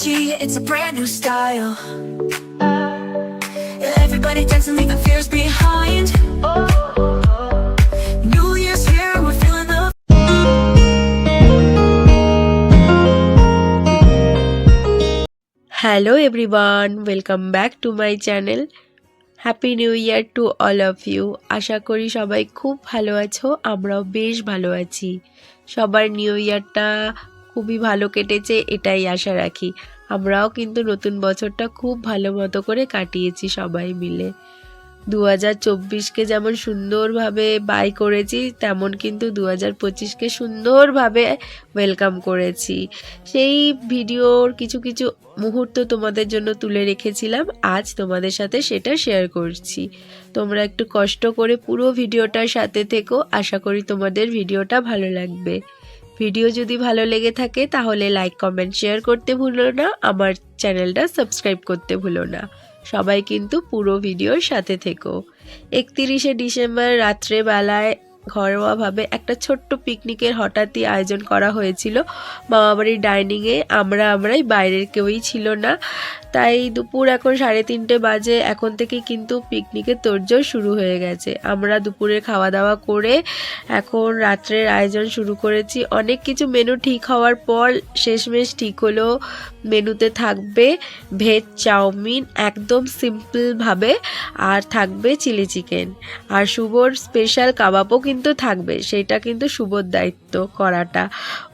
energy, it's a brand new style. Everybody dancing, leave the fears behind. New Year's here, we're feeling the hello everyone welcome back to my channel happy new year to all of you আশা করি সবাই খুব ভালো আছো আমরাও বেশ ভালো আছি সবার নিউ ইয়ারটা খুবই ভালো কেটেছে, এটাই আশা রাখি। আমরাও কিন্তু নতুন বছরটা খুব ভালো মতো করে কাটিয়েছি সবাই মিলে। দু হাজার চব্বিশকে যেমন সুন্দরভাবে বাই করেছি, তেমন কিন্তু দু হাজার পঁচিশকে সুন্দরভাবে ওয়েলকাম করেছি। সেই ভিডিওর কিছু কিছু মুহূর্ত তোমাদের জন্য তুলে রেখেছিলাম, আজ তোমাদের সাথে সেটা শেয়ার করছি। তোমরা একটু কষ্ট করে পুরো ভিডিওটার সাথে থেকো, আশা করি তোমাদের ভিডিওটা ভালো লাগবে। ভিডিও যদি ভালো লেগে থাকে, তাহলে লাইক কমেন্ট শেয়ার করতে ভুলো না। আমার চ্যানেলটা সাবস্ক্রাইব করতে ভুলো না। সবাই কিন্তু পুরো ভিডিওর সাথে থেকো। একত্রিশে ডিসেম্বর, রাত্রেবেলায় ঘরোয়াভাবে একটা ছোট্ট পিকনিকের হঠাৎই আয়োজন করা হয়েছিল। মামাবাড়ির ডাইনিংয়ে আমরা আমরাই, বাইরের কেউই ছিল না। তাই দুপুর এখন সাড়ে তিনটে বাজে, এখন থেকেই কিন্তু পিকনিকের তোড়জোড় শুরু হয়ে গেছে। আমরা দুপুরে খাওয়া দাওয়া করে এখন রাত্রের আয়োজন শুরু করেছি। অনেক কিছু মেনু ঠিক হওয়ার পর শেষমেশ ঠিক হলো। মেনুতে থাকবে ভেজ চাউমিন একদম সিম্পলভাবে আর থাকবে চিলি চিকেন। আর শুভর স্পেশাল কাবাবও কিন্তু থাকবে, সেটা কিন্তু শুভর দায়িত্ব করাটা।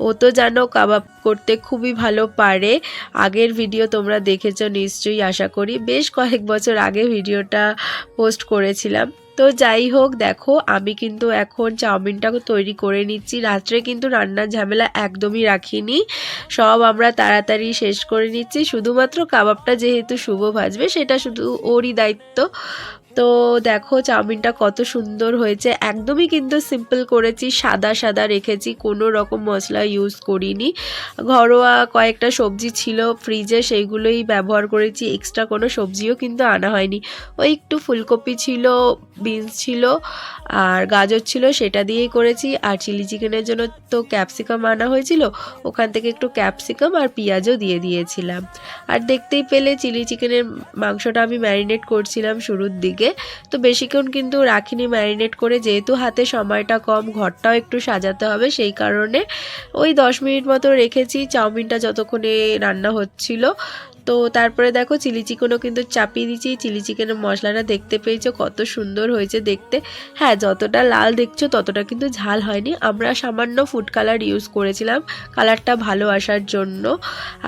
ও তো জানো কাবাব করতে খুবই ভালো পারে, আগের ভিডিও তোমরা দেখেছ নিশ্চয়ই, আশা করি। বেশ কয়েক বছর আগে ভিডিওটা পোস্ট করেছিলাম। তো যাই হোক, দেখো, আমি কিন্তু এখন চাউমিনটা তৈরি করে নিচ্ছি। রাত্রে কিন্তু রান্নার ঝামেলা একদমই রাখিনি। সব আমরা তাড়াতাড়ি শেষ করে নিচ্ছি। শুধুমাত্র কাবাবটা যেহেতু শুভ ভাজবে, সেটা শুধু ওরই দায়িত্ব। তো দেখো চাউমিনটা কত সুন্দর হয়েছে। একদমই কিন্তু সিম্পল করেছি, সাদা সাদা রেখেছি, কোনো রকম মশলা ইউজ করিনি। ঘরোয়া কয়েকটা সবজি ছিল ফ্রিজে সেইগুলোই ব্যবহার করেছি এক্সট্রা কোনো সবজিও কিন্তু আনা হয়নি। ওই একটু ফুলকপি ছিল বিনস ছিল, আর গাজর ছিল, সেটা দিয়েই করেছি। আর চিলি চিকেনের জন্য তো ক্যাপসিকাম আনা হয়েছিল, ওখান থেকে একটু ক্যাপসিকাম আর পেঁয়াজও দিয়ে দিয়েছিলাম। আর দেখতেই পেলে চিলি চিকেনের মাংসটা আমি ম্যারিনেট করছিলাম শুরুর দিকে। তো বেশিক্ষণ কিন্তু রাখিনি ম্যারিনেট করে যেহেতু হাতে সময়টা কম, ঘরটাও একটু সাজাতে হবে সেই কারণে ওই দশ মিনিট মতো রেখেছি, চাউমিনটা যতক্ষণে রান্না হচ্ছিল। তো তারপরে দেখো চিলি চিকেনও কিন্তু চাপিয়ে দিয়েছি। চিলি চিকেনের মশলাটা দেখতে পেয়েছ, কত সুন্দর হয়েছে দেখতে। হ্যাঁ যতটা লাল দেখছ ততটা কিন্তু ঝাল হয়নি। আমরা সামান্য ফুড কালার ইউজ করেছিলাম কালারটা ভালো আসার জন্য।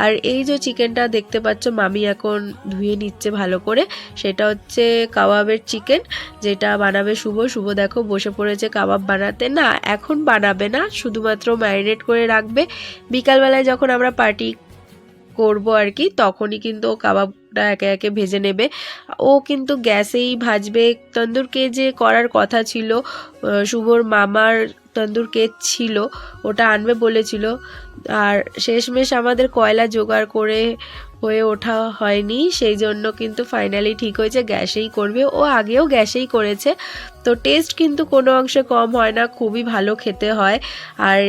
আর এই যে চিকেনটা দেখতে পাচ্ছ, মামি এখন ধুয়ে নিচ্ছে ভালো করে। সেটা হচ্ছে কাবাবের চিকেন, যেটা বানাবে শুভ। শুভ দেখো বসে পড়েছে কাবাব বানাতে। না, এখন বানাবে না, শুধুমাত্র ম্যারিনেট করে রাখবে। বিকালবেলায় যখন আমরা পার্টি করব আর কি তখনই কিন্তু ও কাবাবটা একে একে ভেজে নেবে। ও কিন্তু গ্যাসেই ভাজবে। তন্দুরকে যে করার কথা ছিল শুভর মামার তন্দুর কে ছিল, ওটা আনবে বলেছিল। আর শেষমেশ আমাদের কয়লা জোগাড় করে হয়ে ওঠা হয়নি, সেই জন্য কিন্তু ফাইনালি ঠিক হয়েছে, গ্যাসেই করবে। ও আগেও গ্যাসেই করেছে, তো টেস্ট কিন্তু কোনো অংশে কম হয় না, খুবই ভালো খেতে হয়। আর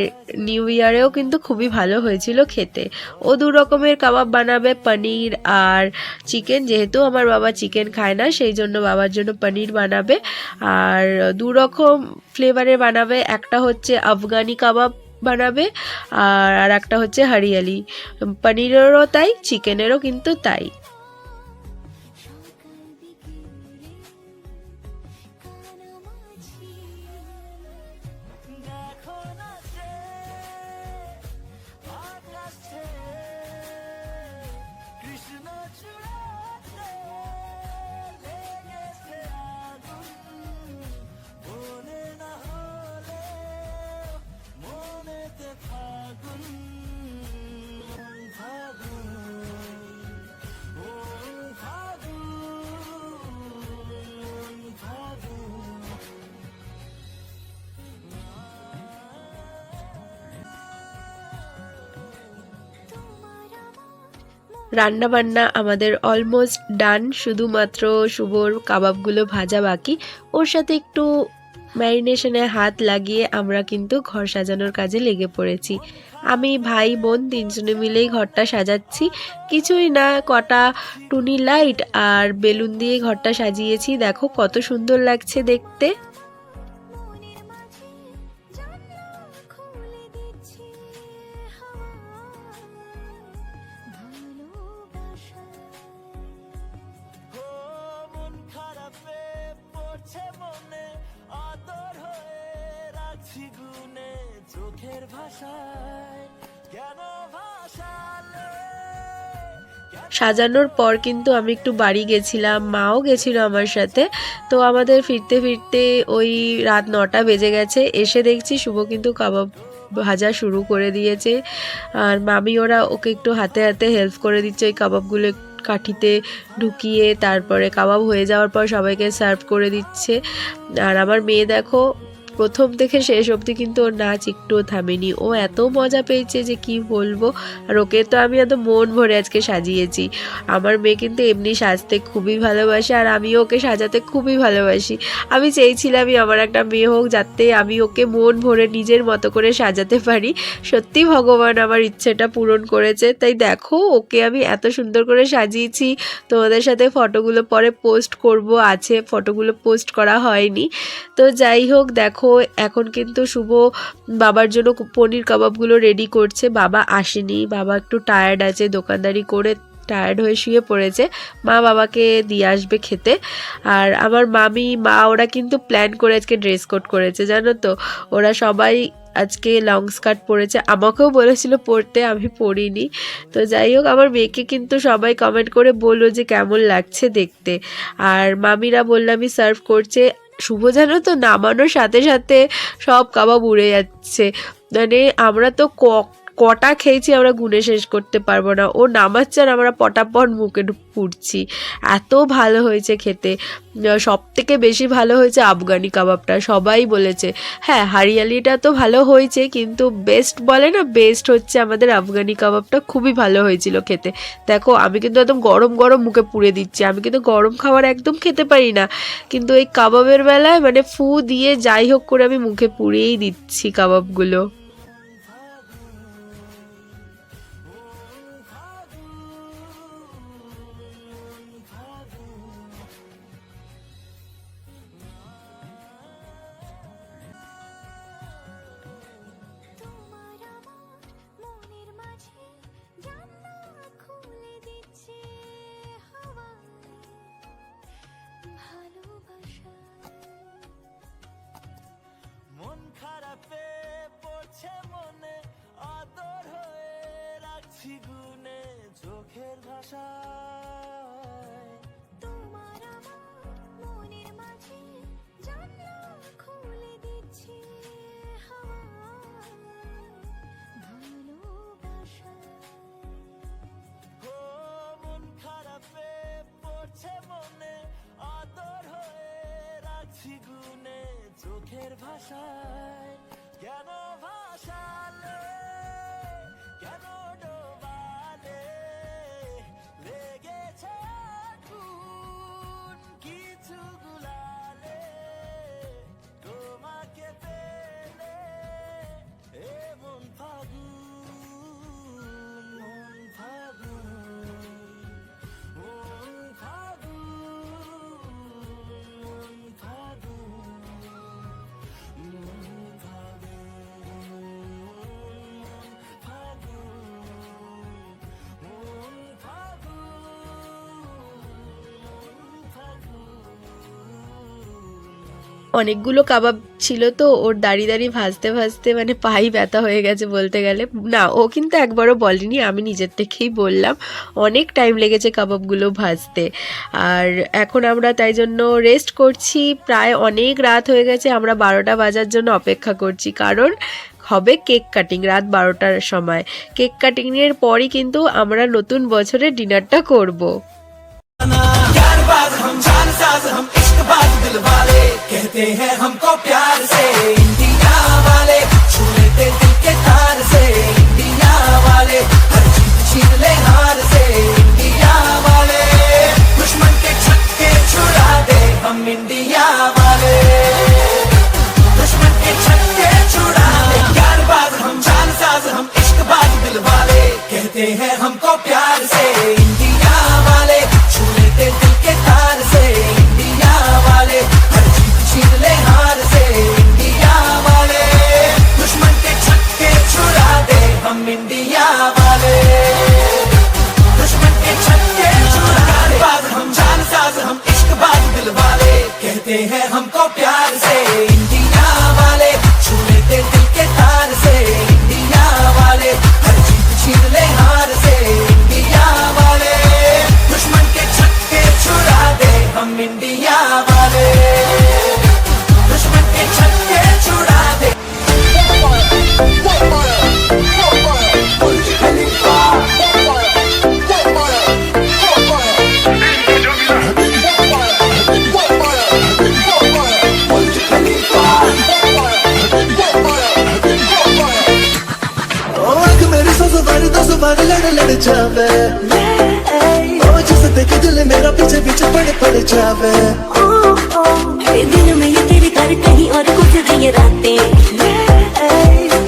নিউ ইয়ারেও কিন্তু খুবই ভালো হয়েছিল খেতে। ও দু রকমের কাবাব বানাবে, পনির আর চিকেন যেহেতু আমার বাবা চিকেন খায় না, সেই জন্য বাবার জন্য পনির বানাবে। আর দু রকম ফ্লেভারের বানাবে, একটা হচ্ছে আফগানি কাবাব বানাবে আর আর একটা হচ্ছে হরিয়ালি। পনিরেরও তাই চিকেনেরও কিন্তু তাই। রান্না বান্না আমাদের অলমোস্ট ডান শুধুমাত্র শুভর কাবাবগুলো ভাজা বাকি। ওর সাথে একটু ম্যারিনেশনে হাত লাগিয়ে আমরা কিন্তু ঘর সাজানোর কাজে লেগে পড়েছি। আমি ভাই বোন তিনজনে মিলেই ঘরটা সাজাচ্ছি। কিছুই না, কটা টুনি লাইট আর বেলুন দিয়ে ঘরটা সাজিয়েছি। দেখো কত সুন্দর লাগছে দেখতে। চোখের ভাষায়। কেন ভাষালে সাজানোর পর কিন্তু আমি একটু বাড়ি গেছিলাম, মাও গেছিল আমার সাথে। তো আমাদের ফিরতে ফিরতে ওই রাত নটা বেজে গেছে, এসে দেখছি শুভ কিন্তু কাবাব ভাজা শুরু করে দিয়েছে। আর মামি ওরা ওকে একটু হাতে হাতে হেল্প করে দিচ্ছে ওই কাবাবগুলো কাঠিতে ঢুকিয়ে, তারপরে কাবাব হয়ে যাওয়ার পর সবাইকে সার্ভ করে দিচ্ছে। আর আমার মেয়ে দেখো প্রথম থেকে শেষ অবধি কিন্তু ওর নাচ একটুও থামেনি। ও এত মজা পেয়েছে যে কি বলব? আর ওকে তো আমি এত মন ভরে আজকে সাজিয়েছি। আমার মেয়ে কিন্তু এমনি সাজতে খুবই ভালোবাসে আর আমিও ওকে সাজাতে খুবই ভালোবাসি। আমি চেয়েছিলামই আমার একটা মেয়ে হোক যাতে আমি ওকে মন ভরে নিজের মতো করে সাজাতে পারি। সত্যি ভগবান আমার ইচ্ছেটা পূরণ করেছে। তাই দেখো, ওকে আমি এত সুন্দর করে সাজিয়েছি। তোমাদের সাথে ফটোগুলো পরে পোস্ট করব। আছে, ফটোগুলো পোস্ট করা হয়নি। তো যাই হোক, দেখো এখন কিন্তু শুভ বাবার জন্য পনির কাবাবগুলো রেডি করছে। বাবা আসেনি, বাবা একটু টায়ার্ড আছে, দোকানদারি করে টায়ার্ড হয়ে শুয়ে পড়েছে। মা বাবাকে দিয়ে আসবে খেতে। আর আমার মামি, মা, ওরা কিন্তু প্ল্যান করে আজকে ড্রেস কোড করেছে, জানো তো? ওরা সবাই আজকে লং স্কার্ট পরেছে। আমাকেও বলেছিল পরতে, আমি পরিনি। তো যাই হোক, আমার মেয়েকে কিন্তু সবাই কমেন্ট করে বলল যে কেমন লাগছে দেখতে। আর মামিরা বলল, আমি সার্ভ করছে শুভ জানো তো নামানোর সাথে সাথে সব কাবাব উড়ে যাচ্ছে। মানে আমরা তো ক- কটা খেয়েছি আমরা গুনে শেষ করতে পারব না। ও নামাচ্ছে আর আমরা পটাপট মুখে পুড়ছি। এত ভালো হয়েছে খেতে। সব থেকে বেশি ভালো হয়েছে আফগানি কাবাবটা। সবাই বলেছে হ্যাঁ হারিয়ালিটা তো ভালো হয়েছে, কিন্তু বেস্ট বলে না বেস্ট হচ্ছে আমাদের আফগানি কাবাবটা। খুবই ভালো হয়েছিল খেতে। দেখো, আমি কিন্তু একদম গরম গরম মুখে পুড়ে দিচ্ছি। আমি কিন্তু গরম খাবার একদম খেতে পারি না। কিন্তু এই কাবাবের বেলায় মানে ফু দিয়ে যাই হোক করে আমি মুখে পুড়িয়েই দিচ্ছি কাবাবগুলো। অনেকগুলো কাবাব ছিল তো, ওর দাঁড়িয়ে দাঁড়িয়ে ভাজতে ভাজতে মানে পাই ব্যথা হয়ে গেছে বলতে গেলে। না, ও কিন্তু একবারও বলেনি, আমি নিজের থেকেই বললাম। অনেক টাইম লেগেছে কাবাবগুলো ভাজতে। আর এখন আমরা তাই জন্য রেস্ট করছি। প্রায় অনেক রাত হয়ে গেছে, আমরা বারোটা বাজার জন্য অপেক্ষা করছি। কারণ হবে কেক কাটিং রাত বারোটার সময়। কেক কাটিংয়ের পরই কিন্তু আমরা নতুন বছরের ডিনারটা করব। दिलबाज दिल वाले, कहते हैं हमको प्यार से। इंडिया वाले, छू लेते दिल के तार से। इंडिया वाले, हर जीत छीन ले हार से। इंडिया वाले, दुश्मन के छक्के छुड़ा दे हम इंडिया वाले। दुश्मन के छक्के छुड़ा दे। प्यार बाज, हम चाल साज, हम इश्क बाज दिल वाले, कहते हैं हमको प्यार से। चले मेरा पीछे पीछे पड़े पड़े जावे। ओ, दिन में ये तेरे घर कहीं और कुछ नहीं रातें।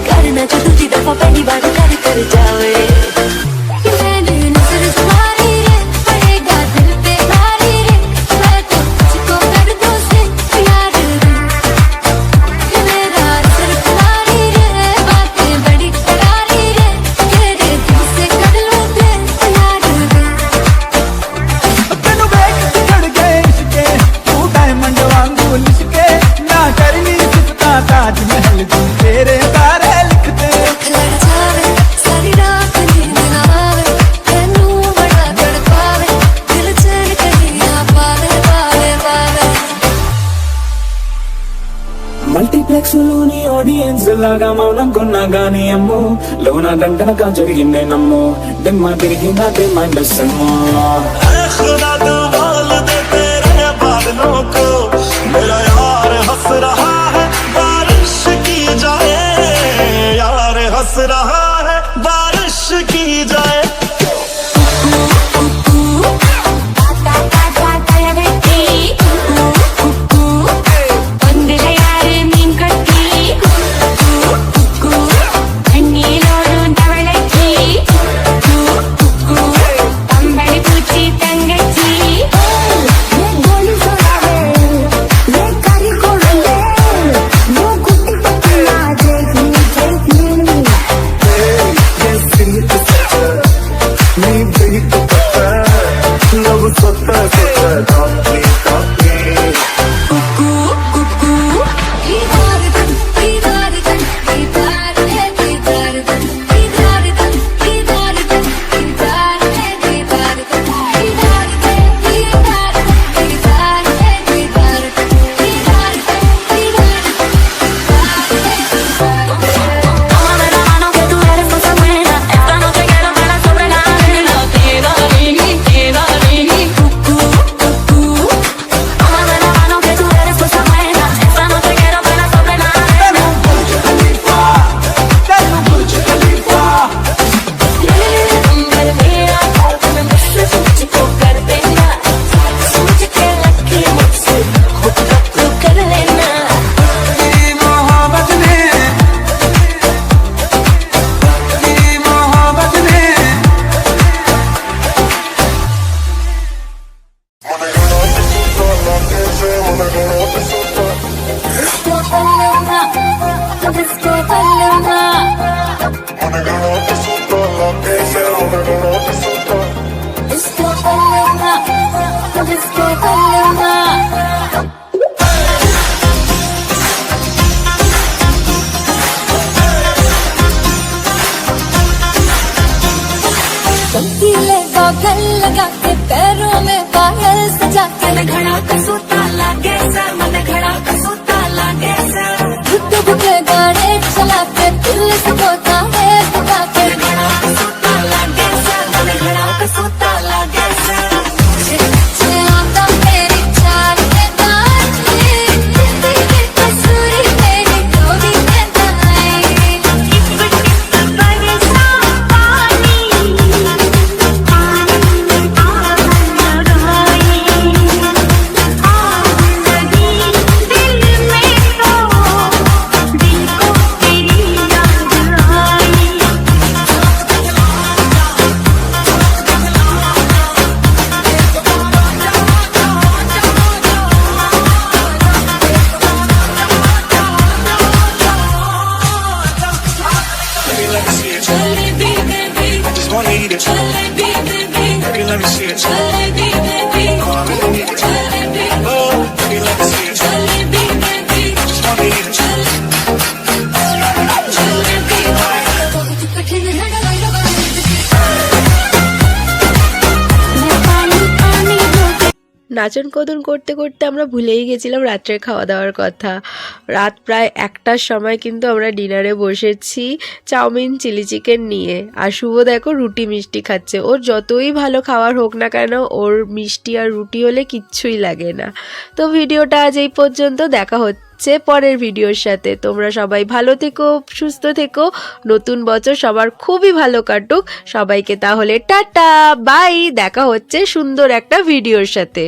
करना जो दूसरी दफ़ा पहली बार कर कर जावे। గాని అమ్ము లోన దండనగా జరిగిందే నమ్ము దిమ్మ తిరిగిందా దిమ్మ లెస్సమ్మ घर लगा के पैरों में पायल सजा के घड़ा कसूत shit. নাচন কদন করতে করতে আমরা ভুলেই গেছিলাম রাত্রে খাওয়া দাওয়ার কথা। রাত প্রায় একটার সময় কিন্তু আমরা ডিনারে বসেছি চাউমিন, চিলি চিকেন নিয়ে। আর শুভ দেখো রুটি মিষ্টি খাচ্ছে। ওর যতই ভালো খাওয়ার হোক না কেন, ওর মিষ্টি আর রুটি হলে কিচ্ছুই লাগে না। তো ভিডিওটা আজ এই পর্যন্ত। দেখা হচ্ছে পরের ভিডিওর সাথে। তোমরা সবাই ভালো থেকো, সুস্থ থেকো। নতুন বছর সবার খুবই ভালো কাটুক। সবাইকে তাহলে টাটা, বাই। দেখা হচ্ছে সুন্দর একটা ভিডিওর সাথে।